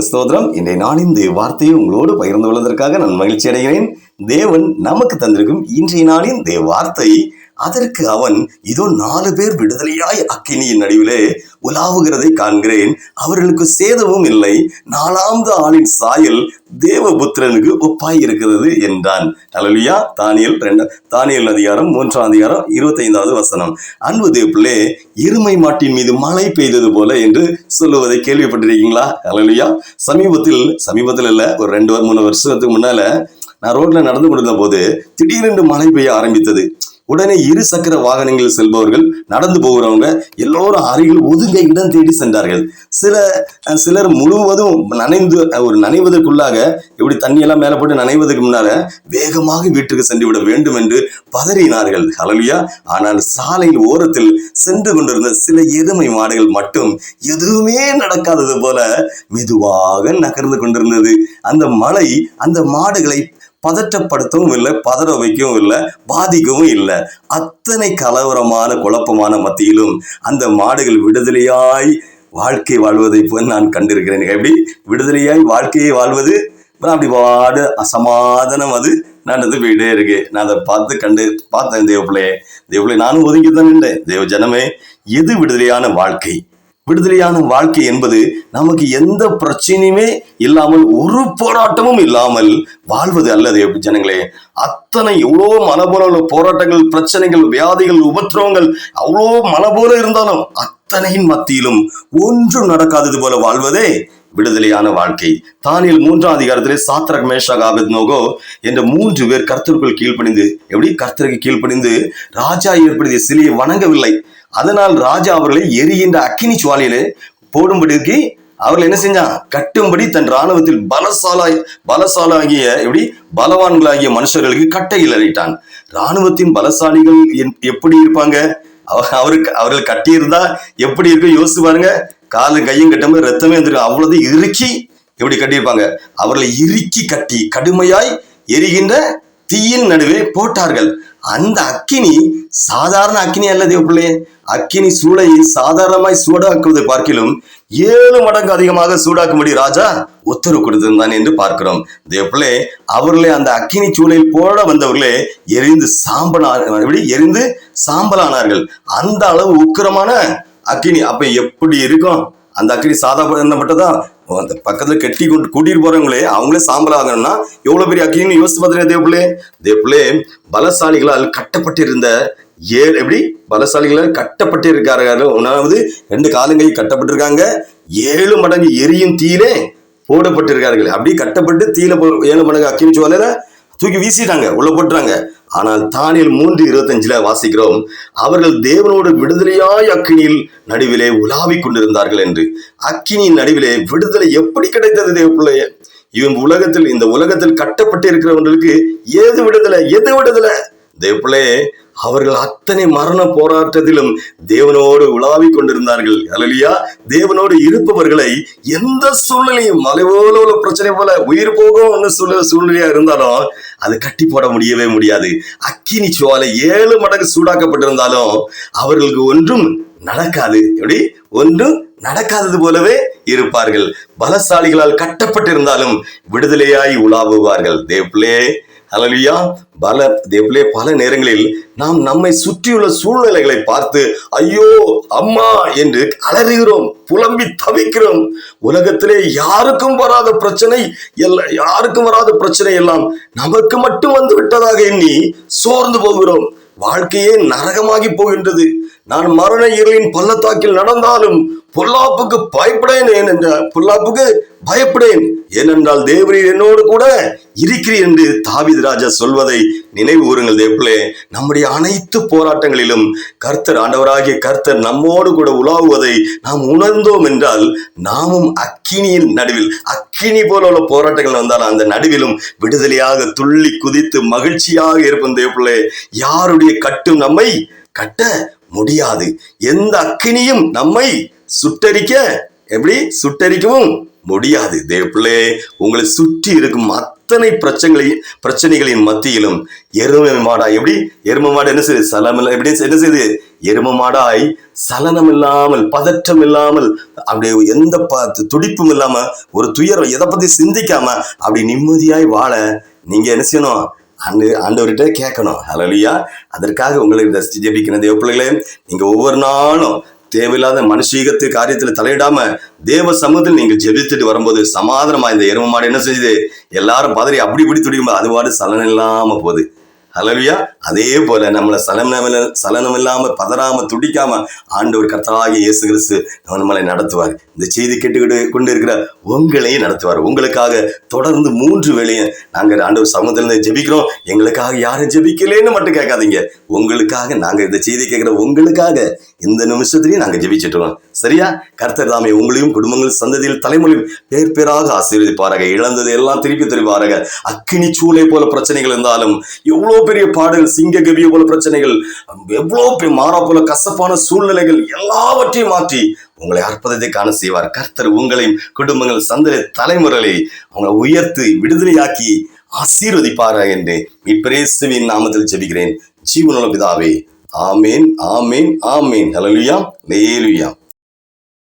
ஸ்தோத்திரம். இன்றைய நாளின் இந்த வார்த்தையை உங்களோடு பகிர்ந்து கொள்வதற்காக நான் மகிழ்ச்சி அடைகிறேன் தேவன் நமக்கு தந்திருக்கும் இன்றைய நாளின் தேவ வார்த்தை. அதற்கு அவன் இதோ நாலு பேர் விடுதலையாய் அக்கினியின் நடுவிலே உலாவுகிறதை காண்கிறேன். அவர்களுக்கு சேதமும் இல்லை. நாலாவது ஆளின் சாயல் தேவபுத்திரனுக்கு ஒப்பாய் இருக்கிறது என்றான். அலலியா தானியல் ரெண்டு தானியல் அதிகாரம் மூன்றாம் அதிகாரம் இருபத்தைந்தாவது வசனம். அன்பு தேவப்பிள்ளே எருமை மாட்டின் மீது மழை பெய்தது போல என்று சொல்லுவதை கேள்விப்பட்டிருக்கீங்களா? அலலியா சமீபத்தில் சமீபத்தில் இல்ல ஒரு ரெண்டு மூணு வருஷத்துக்கு முன்னால நான் ரோட்ல நடந்து கொண்டிருந்த போது திடீரென்று மழை பெய்ய ஆரம்பித்தது. உடனே இரு சக்கர வாகனங்களில் செல்பவர்கள் நடந்து போகிறவங்க எல்லோரும் அருகில் ஒதுங்க இடம் தேடி சென்றார்கள். சில சிலர் முழுவதும் நனைந்து ஒரு நனைவதற்குள்ளாக இப்படி தண்ணியெல்லாம் மேலே போட்டு நனைவதற்கு முன்னால வேகமாக வீட்டுக்கு சென்று விட வேண்டும் என்று பதறினார்கள். ஹலலியா ஆனால் சாலையில் ஓரத்தில் சென்று கொண்டிருந்த சில எருமை மாடுகள் மட்டும் எதுவுமே நடக்காதது போல மெதுவாக நகர்ந்து கொண்டிருந்தது. அந்த மழை அந்த மாடுகளை பதற்றப்படுத்தவும் இல்லை பதற வைக்கவும் இல்லை பாதிக்கவும் இல்லை. அத்தனை கலவரமான குழப்பமான மத்தியிலும் அந்த மாடுகள் விடுதலையாய் வாழ்க்கை வாழ்வதை போல் நான் கண்டிருக்கிறேன். எப்படி? விடுதலையாய் வாழ்க்கையை வாழ்வது? அப்படி பாடு அசமாதானம் அது. நடந்து போயிட்டே இருக்கு. நான் அதை பார்த்து கண்டு பார்த்தேன் தேவப்பிள்ளையே. தேவப்பிள்ளை நானும் ஒதுங்கி தான் நின்றேன். தேவ ஜனமே எது விடுதலையான வாழ்க்கை? விடுதலையான வாழ்க்கை என்பது நமக்கு எந்த பிரச்சனையுமே இல்லாமல் ஒரு போராட்டமும் இல்லாமல் வாழ்வது அல்லது ஜனங்களே அத்தனை எவ்வளோ மனபோல உள்ள போராட்டங்கள் பிரச்சனைகள் வியாதிகள் உபத்திரவங்கள் அவ்வளோ மனபோல இருந்தாலும் அத்தனையின் மத்தியிலும் ஒன்றும் நடக்காதது போல வாழ்வதே விடுதலையான வாழ்க்கை. தானியில் மூன்றாம் அதிகாரத்திலே சாத்ரக் மேஷாக் ஆபத்னோகோ என்ற மூன்று பேர் கர்த்தருக்குள் கீழ்ப்பணிந்து எப்படி கர்த்தருக்கு கீழ்ப்பணிந்து ராஜா ஏற்படுத்திய சிலையை வணங்கவில்லை. அதனால் ராஜா அவர்களை எரிகின்ற அக்கினி சுவாலியிலே போடும்படிக்கு அவர்கள் என்ன செஞ்சான் கட்டும்படி தன் ராணுவத்தில் பலசாலாய் பலசாலாகிய எப்படி பலவான்களாகிய மனுஷர்களுக்கு கட்டையில் அளிட்டான் ராணுவத்தின் பலசாலிகள் என்- எப்படி இருப்பாங்க? அவ- அவருக்கு அவர்கள் கட்டியிருந்தா எப்படி இருக்கும்? யோசிச்சு பாருங்க. காலும் கையும் கட்டும்போது ரத்தமே வந்துருக்கு அவ்வளவு இறுக்கி எப்படி கட்டியிருப்பாங்க. அவர்களை இறுக்கி கட்டி கடுமையாய் எரிகின்ற தீயின் நடுவே போட்டார்கள். அந்த அக்கினி சாதாரண அக்கினி அல்ல தேவப்பிள்ளையே அக்கினி சூளை சாதாரணமாய் சூடாக்குவதை பார்க்கிலும் ஏழு மடங்கு அதிகமாக சூடாக்கும்படி ராஜா உத்தரவு கொடுத்திருந்தான் என்று பார்க்கிறோம். தேவப்பிள்ளே அவர்களே அந்த அக்கினி சூளையில் போட வந்தவர்களே எரிந்து சாம்பலா எப்படி எரிந்து சாம்பலானார்கள். அந்த அளவு உக்கிரமான அக்கினி அப்ப எப்படி இருக்கும்? அந்த அக்கினி சாதா பண்ணப்பட்டதா அந்த பக்கத்துல கட்டி கொண்டு கூட்டிட்டு போறவங்களே அவங்களே சாம்பல் ஆகணும்னா எவ்வளவு பெரிய அக்னின்னு யோசித்து பார்த்தீங்க தேவப்பிள்ளே. தேவப்பிள்ளே பலசாலிகளால் கட்டப்பட்டிருந்த ஏழு எப்படி? பலசாலிகளால் கட்டப்பட்டு உணவு ஒன்றாவது ரெண்டு காலங்கை கட்டப்பட்டிருக்காங்க. ஏழு மடங்கு எரியும் தீயிலே போடப்பட்டிருக்கார்கள். அப்படி கட்டப்பட்டு தீயில போ- ஏழு மடங்கு அக்கினி சோலையில தூக்கி வீசிட்டாங்க உள்ள போட்டுறாங்க. ஆனால் தானில் மூன்று இருபத்தஞ்சுல வாசிக்கிறோம் அவர்கள் தேவனோடு விடுதலையாய் அக்கினியில் நடுவிலே உலாவிக் கொண்டிருந்தார்கள் என்று. அக்கினியின் நடுவிலே விடுதலை எப்படி கிடைத்தது தேவப்பிள்ளைய இவன் உலகத்தில் இந்த உலகத்தில் கட்டப்பட்டு இருக்கிறவங்களுக்கு ஏது விடுதலை? எது விடுதலை? தேவப்பிள்ளை அவர்கள் அத்தனை மரண போராட்டத்திலும் தேவனோடு உலாவிக் கொண்டிருந்தார்கள். அலலியா தேவனோடு இருப்பவர்களை எந்த சூழ்நிலையும் மலை போல உள்ள பிரச்சனை போல உயிர் போகும் சூழ்நிலை சூழ்நிலையா இருந்தாலும் அது கட்டி போட முடியவே முடியாது. அக்கினி சுவாலை ஏழு மடங்கு சூடாக்கப்பட்டிருந்தாலும் அவர்களுக்கு ஒன்றும் நடக்காது. எப்படி? ஒன்றும் நடக்காதது போலவே இருப்பார்கள். பலசாலிகளால் கட்டப்பட்டிருந்தாலும் விடுதலையாய் உலாவுவார்கள். தேவ்ளே அலலியா பல தேவ்பிளே பல நேரங்களில் நாம் நம்மை சுற்றியுள்ள சூழ்நிலைகளை பார்த்து ஐயோ அம்மா என்று அலறுகிறோம் புலம்பி தவிக்கிறோம். உலகத்திலே யாருக்கும் வராத பிரச்சனை எல்லா யாருக்கும் வராத பிரச்சனை எல்லாம் நமக்கு மட்டும் வந்து விட்டதாக எண்ணி சோர்ந்து போகிறோம். வாழ்க்கையே நரகமாகி போகின்றது. நான் மரண இருளின் பள்ளத்தாக்கில் நடந்தாலும் பொல்லாப்புக்கு பயப்படேன் என்ற பொல்லாப்புக்கு பயப்படேன். ஏனென்றால் தேவரீர் என்னோடு கூட இருக்கிறீர் என்று தாவீது ராஜா சொல்வதை நினைவு கூறுங்கள் தேவப்பிள்ளே. நம்முடைய அனைத்து போராட்டங்களிலும் கர்த்தர் ஆண்டவராகிய கர்த்தர் நம்மோடு கூட உலாவுவதை நாம் உணர்ந்தோம் என்றால் நாமும் அக்கினியின் நடுவில் அக்கினி போல உள்ள போராட்டங்கள் வந்தால் அந்த நடுவிலும் விடுதலையாக துள்ளி குதித்து மகிழ்ச்சியாக இருப்போம் தேவப்பிள்ளே. யாருடைய கட்டும் நம்மை கட்ட முடியாது. எந்த அக்கினியும் நம்மை சுட்டரிக்க எப்படி? சுட்டரிக்கவும் முடியாது. தேவப்பிள்ளே உங்களை சுற்றி இருக்கும் அத்தனை பிரச்சனைகளையும் பிரச்சனைகளின் மத்தியிலும் எருமை மாடா எப்படி? எருமை மாடு என்ன செய்யுது சலம் எப்படி என்ன செய்யுது எருமை மாடாய் சலனம் இல்லாமல் பதற்றம் இல்லாமல் அப்படி எந்த ப துடிப்பும் இல்லாமல் ஒரு துயரம் எதை பற்றி சிந்திக்காம அப்படி நிம்மதியாய் வாழ நீங்கள் என்ன செய்யணும்? ஆண்டு ஆண்டவர்கிட்ட கேட்கணும். ஹalleluya. அதற்காக உங்களை ரசித்து ஜெபிக்கிற தேவ பிள்ளைகளே நீங்கள் ஒவ்வொரு நாளும் தேவையில்லாத மனுஷீகத்து காரியத்தில் தலையிடாம தேவ சமூகத்தில் நீங்கள் ஜெபித்துட்டு வரும்போது சமாதானமா இந்த எரும மாடு என்ன செய்யுது? எல்லாரும் பதறி அப்படி இப்படி துடிக்கும்போது அது சலனம் இல்லாம போகுது. அலவியா அதே போல நம்மளை சலனமில்ல சலனம் இல்லாம பதறாம துடிக்காம ஆண்டவர் கர்த்தராகிய இயேசு கிறிஸ்து நம்மளை நடத்துவார். இந்த செய்தி கேட்டுக்கிட்டு கொண்டு இருக்கிற உங்களையும் நடத்துவார். உங்களுக்காக தொடர்ந்து மூன்று வேளையும் நாங்க ஆண்டவர் சமூகத்திலிருந்து ஜெபிக்கிறோம். எங்களுக்காக யாரும் ஜெபிக்கலேன்னு மட்டும் கேட்காதீங்க. உங்களுக்காக நாங்க இந்த செய்தி கேட்கிற உங்களுக்காக இந்த நிமிஷத்துலையும் நாங்க ஜெபிச்சிட்டுருவோம் சரியா? கர்த்தர் தாமே உங்களையும் குடும்பங்கள் சந்ததியில் தலைமுறையும் பேர் பேராக ஆசீர்வதிப்பாராக. இழந்தது எல்லாம் திருப்பி தருவாராக. அக்கினி சூளை போல பிரச்சனைகள் இருந்தாலும் எவ்வளோ பெரிய பாடுகள் சிங்க கவிய போல பிரச்சனைகள் எவ்வளோ பெரிய மாறா போல கசப்பான சூழ்நிலைகள் எல்லாவற்றையும் மாற்றி உங்களை அற்புதத்தை காண செய்வார். கர்த்தர் உங்களையும் குடும்பங்கள் சந்ததி தலைமுறைகளை அவங்களை உயர்த்தி விடுதலையாக்கி ஆசீர்வதிப்பாரா என்று இப்பிரேசுவின் நாமத்தில் ஜெபிக்கிறேன். ஜீவனுள்ள பிதாவே ஆமேன் ஆமேன் ஆமேன். ஹலலுயா லேலுயா